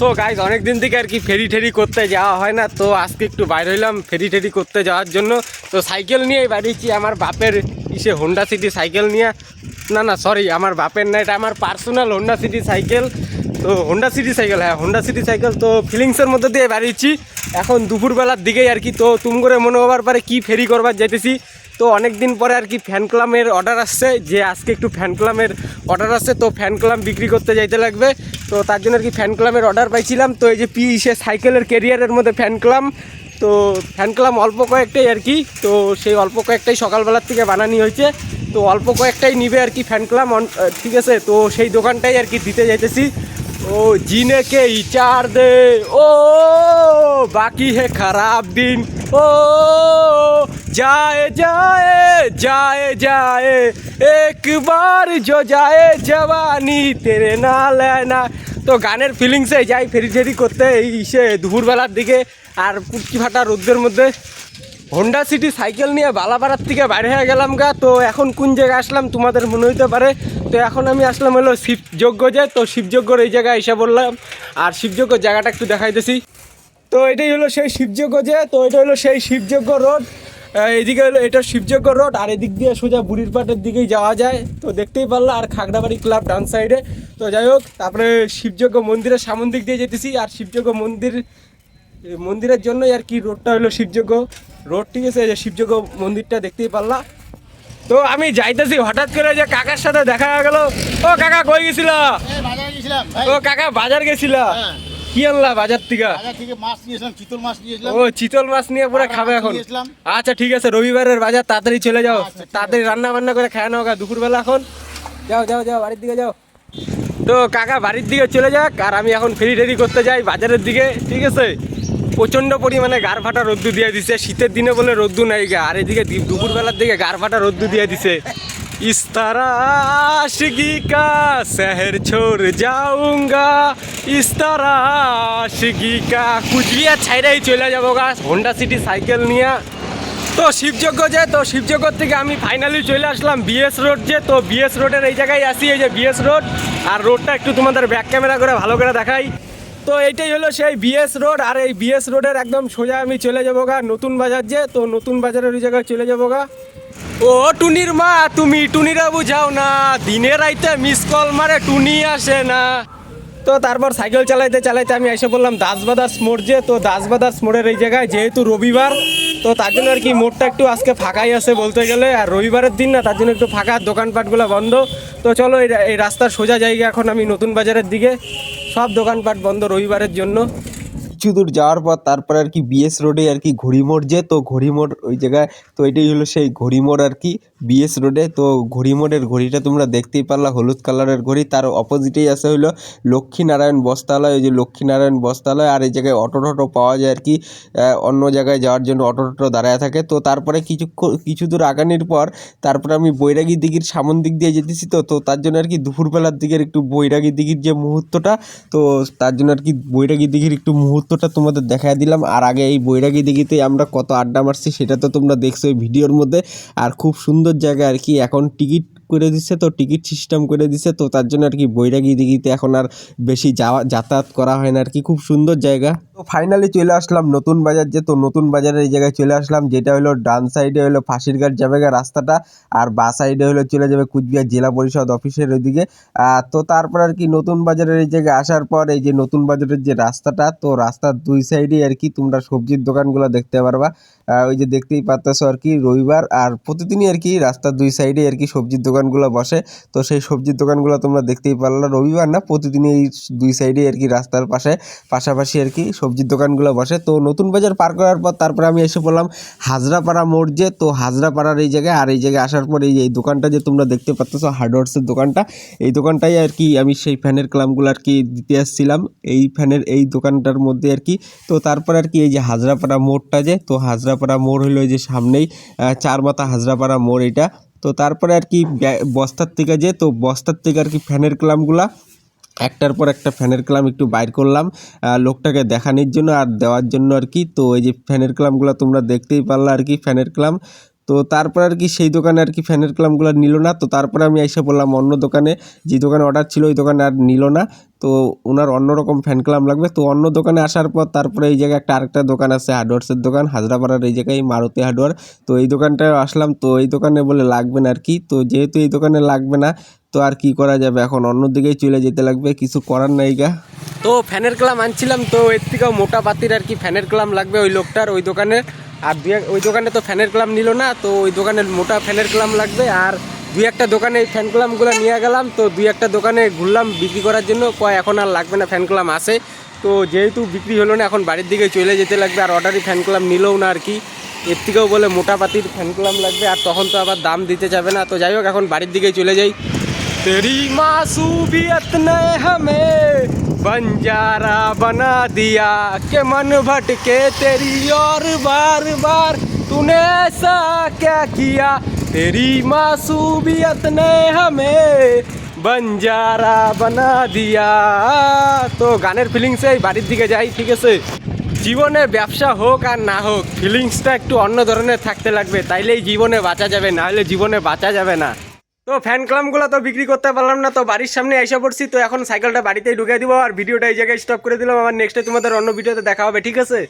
So guys অনেক দিন থেকে আর কি ফেরি ঠেরি করতে যাওয়া হয় না, তো আজকে একটু বাইরে হইলাম ফেরি ঠেরি করতে যাওয়ার জন্য। তো সাইকেল নিয়েই বাড়িয়েছি, আমার বাপের ইসে হোন্ডা সিটি সাইকেল নিয়ে। না না সরি আমার বাপের না, এটা আমার পার্সোনাল হোন্ডা সিটি সাইকেল। তো হোন্ডা সিটি সাইকেল হ্যাঁ হোন্ডা সিটি সাইকেল, তো ফিলিংসের মধ্যে দিয়ে বাড়িয়েছি। এখন দুপুরবেলার দিকেই আর কি, তো তুম করে মনে হবার পারে কি ফেরি করবার যাইতেছি। তো অনেক দিন পরে আর কি ফ্যান ক্লামের অর্ডার আসছে, যে আজকে একটু ফ্যান ক্লামের অর্ডার আসছে, তো ফ্যান ক্লাম বিক্রি করতে যাইতে লাগবে। তো তার জন্য আর কি ফ্যান ক্লামের অর্ডার পাইছিলাম। তো এই যে পি সে সাইকেলের কেরিয়ারের মধ্যে ফ্যান ক্লাম তো ফ্যান ক্লাম অল্প কয়েকটাই আর কি, তো সেই অল্প কয়েকটাই সকালবেলার থেকে বানানি হয়েছে। তো অল্প কয়েকটাই নিবে আর কি ফ্যান ক্লাম ঠিক আছে? তো সেই দোকানটাই আর কি দিতে যাইতেছি। ও জিনে কে চার দে, ও, বাকি হে খারাপ দিন। ও जाए जाए जाए जाए एक बार जो जाए जवानी तेरे ना लेना তো গানের ফিলিংসে যাই ফেরি ফেরি করতে এই সে দুপুরবেলার দিকে আর কুটকি ফাটা রোদ্রের মধ্যে হোন্ডা সিটি সাইকেল নিয়ে বালাপাড়ার থেকে বাইরে হয়ে গেলাম গা তো এখন কোন জায়গায় আসলাম তোমাদের মনে হইতে পারে তো এখন আমি আসলাম হলো শিবযজ্ঞ যে তো শিবযজ্ঞর এই জায়গায় এসে বললাম আর শিবযজ্ঞ জায়গাটা একটু দেখাইতেছি তো এটাই হলো সেই শিবযজ্ঞ যে তো এটা হলো সেই শিবযজ্ঞ রোড এদিকে হলো এটা শিবযজ্ঞ রোড আর এদিক দিয়ে সোজা বুড়ির পাটের দিকেই যাওয়া যায়। তো দেখতেই পারলা আর খাগড়াবাড়ি ক্লাব ডান সাইডে। তো যাই হোক তারপরে শিবযজ্ঞ মন্দিরের সামন দিক দিয়ে যেতেছি আর শিবযজ্ঞ মন্দির মন্দিরের জন্যই আর কি রোডটা হলো শিবযজ্ঞ। রোড ঠিক আছে যে শিবযজ্ঞ মন্দিরটা দেখতেই পারলা। তো আমি যাইতেছি হঠাৎ করে যে কাকার সাথে দেখা হয়ে গেল। ও কাকা কই গেছিল? এই বাজারে গেছিলাম ও কাকা বাজার গেছিল? হ্যাঁ। কি আনলা বাজার থেকে? বাজার থেকে মাছ নিয়েছিলাম চিতল মাছ নিয়েছিলাম ও চিতল মাছ নিয়ে পুরো খাবে এখন। আচ্ছা ঠিক আছে রবিবারের বাজার তাড়াতাড়ি চলে যাও। আচ্ছা, তাড়াতাড়ি রান্না বান্না করে খায় নাও গা দুপুরবেলা এখন। যাও যাও যাও বাড়ির দিকে যাও। তো কাকা বাড়ির দিকে চলে যাক আর আমি এখন ফেরি টেরি করতে যাই বাজারের দিকে ঠিক আছে? প্রচণ্ড পরিমাণে গার ফাটা রোদ্দু দিয়ে দিছে। শীতের দিনে বলে রোদ্দু নাই গা আর এদিকে দুপুরবেলার দিকে গার ফাটা রোদ্দু দিয়ে দিছে। इस तरह आशिकी का शहर छोड़ जाऊंगा इस तरह आशिकी का কুচবিহার ছাইরাই চলে যাবো গা হোন্ডা সিটি সাইকেল নিয়ে তো শিবযজ্ঞ যে তো শিবযজ্ঞ থেকে আমি ফাইনালি চলে আসলাম বিএস রোড যে তো বিএস রোডের এই জায়গায় আসি এই যে বিএস রোড আর রোডটা একটু তোমাদের ব্যাক ক্যামেরা করে ভালো করে দেখাই তো এইটাই হলো সেই বিএস রোড আর এই বিএস রোডের একদম সোজা আমি চলে যাব গা নতুন বাজার যে, তো নতুন বাজারের ওই জায়গায় চলে যাব গা। ও টুনির মা, তুমি টুনিরা বুঝাও না, দিনে রাইতে মিস কল মারে টুনি আসে না। তো তারপর সাইকেল চালাইতে চালাইতে আমি এসে বললাম দাসবাদার্স মোড় যে, তো দাসবাদার্স মোড়ের এই জায়গায় যেহেতু রবিবার, তো তার জন্য আর কি মোড়টা একটু আজকে ফাঁকাই আছে বলতে গেলে, আর রবিবারের দিন না, তার জন্য একটু ফাঁকা দোকানপাটগুলো বন্ধ। তো চলো এই রাস্তার সোজা জায়গা এখন আমি নতুন বাজারের দিকে। সব দোকানপাট বন্ধ রবিবারের জন্য। কিছু দূর যাওয়ার পর তারপর আর কি বিএস রোডে আর কি ঘড়িমোড় যে, তো ঘড়িমোড় ওই জায়গায়, তো এটাই হলো সেই ঘড়িমোড় আর কি। বিএস রোডে তো ঘড়ি মোড়ের ঘড়িটা তোমরা দেখতেই পারলা, হলুদ কালারের ঘড়ি, তার অপোজিটেই আছে হইল লক্ষ্মীনারায়ণ বস্ত্রালয়, ওই যে লক্ষ্মীনারায়ণ বস্ত্রালয়, আর এই জায়গায় অটো টটো পাওয়া যায় আর কি অন্য জায়গায় যাওয়ার জন্য অটো টটো দাঁড়ায় থাকে। তো তারপরে কিছু কিছু দূর আগানির পর, তারপরে আমি বৈরাগী দিঘির সামন দিক দিয়ে যেতেছি তো তো তার জন্য আর কি দুপুরবেলার দিকের একটু বৈরাগী দিঘির যে মুহূর্তটা, তো তার জন্য আর কি বৈরাগী দিঘির একটু মুহূর্তটা তোমাদের দেখা দিলাম। আর আগে এই বৈরাগী দিঘিতে আমরা কত আড্ডা মারছি, সেটা তো তোমরা দেখছ এই ভিডিওর মধ্যে। আর খুব সুন্দর জায়গা আর কি। এখন টিকিট করে দিচ্ছে তো, টিকিট সিস্টেম করে দিছে তো, তার জন্য আর কি বৈরাগী দিঘিতে এখন আর বেশি যাওয়া, যাতায়াত করা হয় না আর কি। খুব সুন্দর জায়গা। তো ফাইনালি চলে আসলাম নতুন বাজার যে, তো নতুন বাজারের এই জায়গায় চলে আসলাম, যেটা হলো ডান সাইডে হলো ফাঁসিরঘাট যাবে রাস্তাটা, আর বা সাইডে হলো চলে যাবে কুচবিহার জেলা পরিষদ অফিসের ওইদিকে। তো তারপর আর কি নতুন বাজারের এই জায়গায় আসার পর এই যে নতুন বাজারের যে রাস্তাটা, তো রাস্তার দুই সাইডে আর কি তোমরা সবজির দোকানগুলো দেখতে পারবা। ওই যে দেখতেই পারতেছো আর কি, রবিবার। আর প্রতিদিনই আর কি রাস্তার দুই সাইডে আর কি সবজির দোকানগুলো বসে। তো সেই সবজির দোকানগুলো তোমরা দেখতেই পারলা। রবিবার না, প্রতিদিনই এই দুই সাইডে আর কি রাস্তার পাশে, পাশাপাশি আর কি সবজির দোকানগুলো বসে। তো নতুন বাজার পার করার পর তারপরে আমি এসে পড়লাম হাজরাপাড়া মোড় যে, তো হাজরাপাড়ার এই জায়গায়, আর এই জায়গায় আসার পর এই এই দোকানটা যে তোমরা দেখতে পাচ্ছ হার্ডওয়ার্সের দোকানটা, এই দোকানটাই আর কি আমি সেই ফ্যানের ক্লামগুলো আর কি দিতে আসছিলাম। এই ফ্যানের এই দোকানটার মধ্যে আর কি। তো তারপর আর কি এই যে হাজরাপাড়া মোড়টা যে, তো হাজরাপাড়া মোড় হলো যে সামনেই চার মাথা হাজরাপাড়া মোড় এটা। তো তারপরে আর কি বস্তার থেকে যে, তো বস্তার থেকে আর কি ফ্যানের ক্লামগুলা, একটার পর একটা ফ্যানের ক্লাম একটু বাইর করলাম লোকটাকে দেখানোর জন্য আর দেওয়ার জন্য আর কি। তো এই যে ফ্যানের ক্লামগুলো তোমরা দেখতেই পারলা আর কি, ফ্যানের ক্লাম। তো তারপর আর কি সেই দোকানে আর কি ফ্যানের ক্লামগুলো নিল না। তো তারপরে আমি এসে বললাম অন্য দোকানে, যে দোকানে অর্ডার ছিল ওই দোকানে আর নিল না। তো ওনার অন্যরকম ফ্যান ক্লাম লাগবে। তো অন্য দোকানে আসার পর তারপরে এই জায়গায় একটা আরেকটা দোকান আছে, হার্ডওয়ার্সের দোকান, হাজরাপাড়ার এই জায়গায় মারুতি হার্ডওয়ার। তো এই দোকানটায় আসলাম। তো এই দোকানে বলে লাগবে না আর কি। তো যেহেতু এই দোকানে লাগবে না, তো আর কি করা যাবে? এখন অন্য দিকেই চলে যেতে লাগবে। কিছু করার নাই গা। তো ফ্যানের ক্লাম আনছিলাম। তো এর থেকেও মোটা পাতির আর কি ফ্যানের ক্লাম লাগবে ওই লোকটার, ওই দোকানে আর দু এক ওই দোকানে তো ফ্যানের ক্লাম নিল না, তো ওই দোকানে মোটা ফ্যানের ক্লাম লাগবে, আর দুই একটা দোকানে ফ্যান ক্লামগুলো নিয়ে গেলাম, তো দুই একটা দোকানে ঘুরলাম বিক্রি করার জন্য, কয় এখন আর লাগবে না ফ্যান ক্লাম আসে তো যেহেতু বিক্রি হলো না, এখন বাড়ির দিকে চলে যেতে লাগবে, আর অর্ডারই ফ্যান ক্লাম নিলেও না আর কি, এর থেকেও বলে মোটা পাতির ফ্যান ক্লাম লাগবে, আর তখন তো আবার দাম দিতে যাবে না, তো যাই হোক, এখন বাড়ির দিকে চলে যাই। তেরি মাসু বিয়ত হামে बंजारा बना दिया के मन भटके तेरी और बार बार तूने ऐसा क्या किया तेरी मासूबियत ने हमें बंजारा बना दिया তো গানের ফিলিংসে বাড়ির দিকে যাই ঠিক আছে জীবনে ব্যবসা হোক আর না হোক ফিলিংসটা একটু অন্য ধরনের থাকতে লাগবে তাইলেই জীবনে বাঁচা যাবে না হলে জীবনে বাঁচা যাবে না তো ফ্যান ক্লামগুলো তো বিক্রি করতে পারলাম না, তো বাড়ির সামনে এসে পড়ছি, তো এখন সাইকেলটা বাড়িতেই ঢুকে দিব আর ভিডিওটা এই জায়গায় স্টপ করে দিলাম। আবার নেক্সটে তোমাদের অন্য ভিডিওতে দেখা হবে, ঠিক আছে?